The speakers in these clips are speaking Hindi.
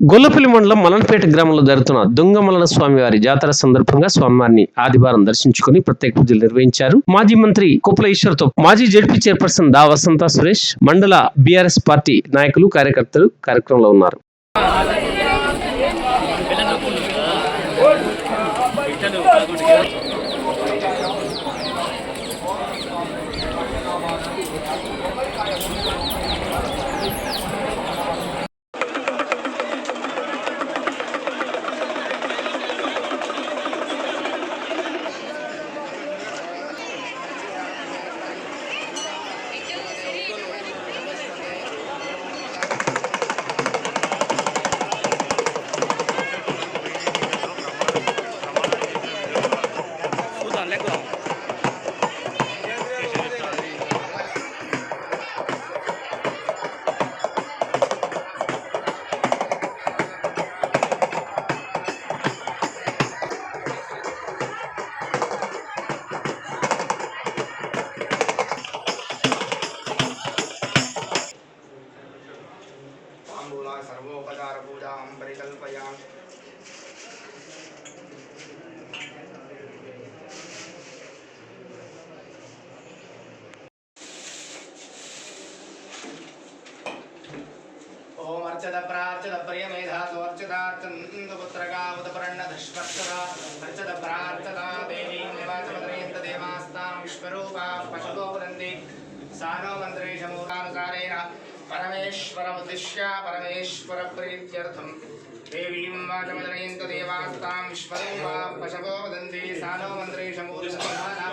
గొల్లపల్లి మండలం మలన్పేట గ్రామంలో జరుగుతున్న దొంగమలన స్వామివారి జాతర సందర్భంగా స్వామివారిని ఆదివారం దర్శించుకుని ప్రత్యేక పూజలు నిర్వహించారు. మాజీ మంత్రి కుప్పల ఈశ్వర్తో మాజీ జడ్పీ చైర్పర్సన్ దా వసంత సురేష్ మండల బీఆర్ఎస్ పార్టీ నాయకులు కార్యకర్తలు కార్యక్రమంలో ఉన్నారు. అర్చత ప్రార్చత ప్రియమేధాసోర్చతార్చందుపుత్రకాముదపరణధశ్వర్చత అర్చత ప్రార్చతా దేవీం నివాచమదరేంత దేవాస్తాం విశ్వరూపా పశుతో వదంతి సానో మంత్రేషమూలానుసారేణ పరమేశ్వరముద్దిశ్య పరమేశ్వర ప్రీత్యర్థం దేవీం వాచమదరయంత దేవాస్తాం విశ్వరూపా పశవో వదంతి సానో మంత్రేషమూలసంధాన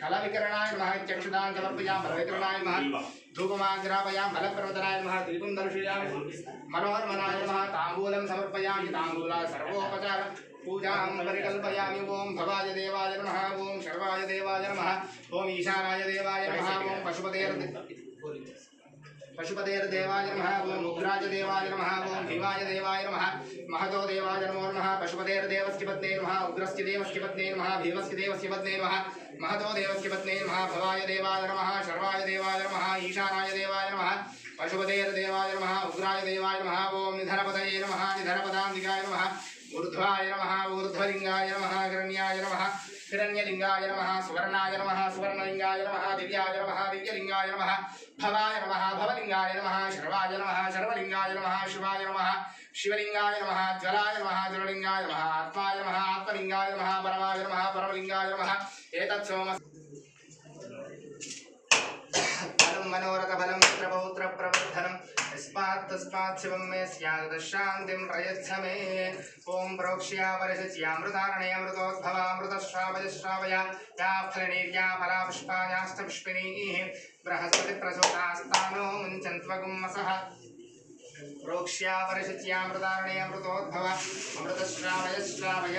कलविकरणाय नमः चक्षुदां समर्पयामः रविकरणाय नमः धूपमाग्रापयामः बलप्रवदनाय नमः दीपं दर्शयामः मनोहरमनाय नमः ताम्बूलं समर्पयामि ताम्बूला सर्वोपचार पूजां परिकल्पयामि ॐ भवाय देवाय नमः ॐ शर्वाय देवाय नमः ॐ ईशानाय देवाय नमः ॐ पशुपते पशुपतेर्देवाय नमः, ॐ उग्राय देवाय नमः, ॐ भीमाय देवाय नमः, महतो देवाय नमो नमः पशुपतेर्देवस्य पत्ने नमः, उग्रस्य देवस्य पत्ने नमः, भीमस्य देवस्य पत्ने नमः, महतो देवस्य पत्ने नमः, भवाय देवाय नमः, शर्वाय देवाय नमः, ईशानाय देवाय नमः पशुपतेर्देवाय नमः, उग्राय देवाय नमः, ॐ निधनपतये नमः निधनपदान्तिकाय नमः, ऊर्ध्वाय नमः, ऊर्ध्वलिङ्गाय नमः हिरण्याय नमः हिरण्यलिङ्गाय नमः, सुवर्णाय नमः, सुवर्णलिङ्गाय नमः, दिव्याय नमः, दिव्यलिङ्गाय नमः भवाय नमः, भवलिङ्गाय नमः, शर्वाय नमः, शर्वलिङ्गाय नमः, शिवाय नमः, शिवलिङ्गाय नमः, ज्वलाय नमः, ज्वललिङ्गाय नमः, आत्माय नमः, आत्मलिङ्गाय नमः, परमाय नमः, परमलिङ्गाय नमः, एतत् सोम फलं मनोरथफलं पुत्रपौत्रप्रवर्धनं यस्मात् तस्मात् मे स्यात् शान्तिं प्रयच्छ मे ॐ प्रोक्ष्या परिशच्यामृतारणे अमृतोद्भवामृतश्रावय श्रावय या फलनीर्या फला पुष्पायाश्च पुष्पिणीः बृहस्पतिप्रसूतास्तानो मुञ्चन्त्वगुम्मसः प्रोक्ष्या अमृतोद्भव अमृतश्रावय श्रावय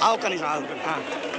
Ah, organizado. Ah.